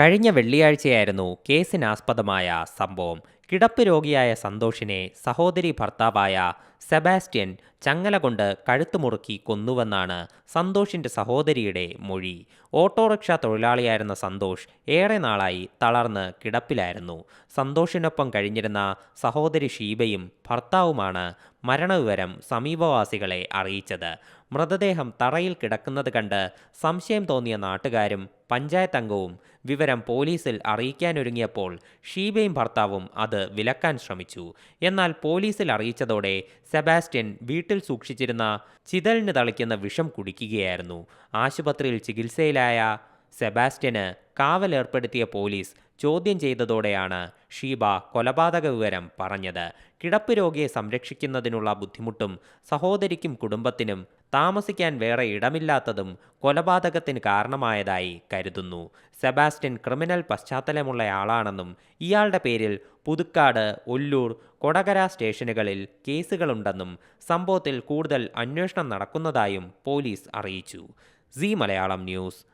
കഴിഞ്ഞ വെള്ളിയാഴ്ചയായിരുന്നു കേസിനാസ്പദമായ സംഭവം കിടപ്പ് രോഗിയായ സന്തോഷിനെ സഹോദരി ഭർത്താവായ സെബാസ്റ്റ്യൻ ചങ്ങല കൊണ്ട് കഴുത്തുമുറുക്കി കൊന്നുവെന്നാണ് സന്തോഷിന്റെ സഹോദരിയുടെ മൊഴി. ഓട്ടോറിക്ഷ തൊഴിലാളിയായിരുന്ന സന്തോഷ് ഏറെ നാളായി തളർന്ന് കിടപ്പിലായിരുന്നു. സന്തോഷിനൊപ്പം കഴിഞ്ഞിരുന്ന സഹോദരി ഷീബയും ഭർത്താവുമാണ് മരണവിവരം സമീപവാസികളെ അറിയിച്ചത്. മൃതദേഹം തറയിൽ കിടക്കുന്നത് കണ്ട് സംശയം തോന്നിയ നാട്ടുകാരും പഞ്ചായത്ത് അംഗവും വിവരം പോലീസിൽ അറിയിക്കാനൊരുങ്ങിയപ്പോൾ ഷീബയും ഭർത്താവും വിലക്കാൻ ശ്രമിച്ചു. എന്നാൽ പോലീസിൽ അറിയിച്ചതോടെ സെബാസ്റ്റ്യൻ വീട്ടിൽ സൂക്ഷിച്ചിരുന്ന ചിതലിന് തളിക്കുന്ന വിഷം കുടിക്കുകയായിരുന്നു. ആശുപത്രിയിൽ ചികിത്സയിലായ സെബാസ്റ്റ്യന് കാവലേർപ്പെടുത്തിയ പോലീസ് ചോദ്യം ചെയ്തതോടെയാണ് ഷീബ കൊലപാതക വിവരം പറഞ്ഞത്. കിടപ്പ് രോഗിയെ സംരക്ഷിക്കുന്നതിനുള്ള ബുദ്ധിമുട്ടും സഹോദരിക്കും കുടുംബത്തിനും താമസിക്കാൻ വേറെ ഇടമില്ലാത്തതും കൊലപാതകത്തിന് കാരണമായതായി കരുതുന്നു. സെബാസ്റ്റ്യൻ ക്രിമിനൽ പശ്ചാത്തലമുള്ളയാളാണെന്നും ഇയാളുടെ പേരിൽ പുതുക്കാട് ഒല്ലൂർ കൊടകര സ്റ്റേഷനുകളിൽ കേസുകളുണ്ടെന്നും സംഭവത്തിൽ കൂടുതൽ അന്വേഷണം നടക്കുന്നതായും പോലീസ് അറിയിച്ചു. C Malayalam news